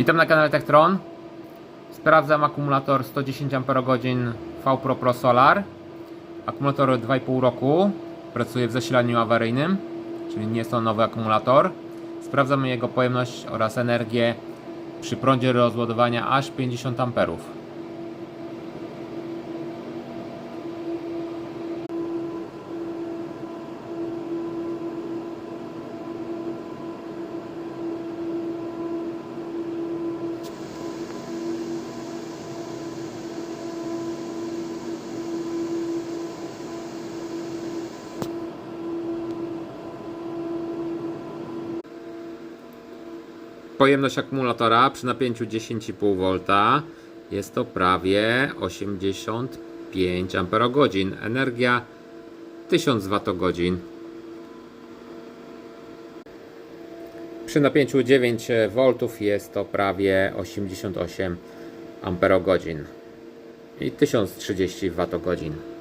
Witam na kanale Techtron. Sprawdzam akumulator 110 Ah V Pro Pro Solar. Akumulator 2,5 roku. Pracuje w zasilaniu awaryjnym, czyli nie jest to nowy akumulator. Sprawdzamy jego pojemność oraz energię przy prądzie rozładowania aż 50 amperów. Pojemność akumulatora przy napięciu 10,5 V jest to prawie 85 Ah. Energia 1000 Wh. Przy napięciu 9 V jest to prawie 88 Ah i 1030 Wh.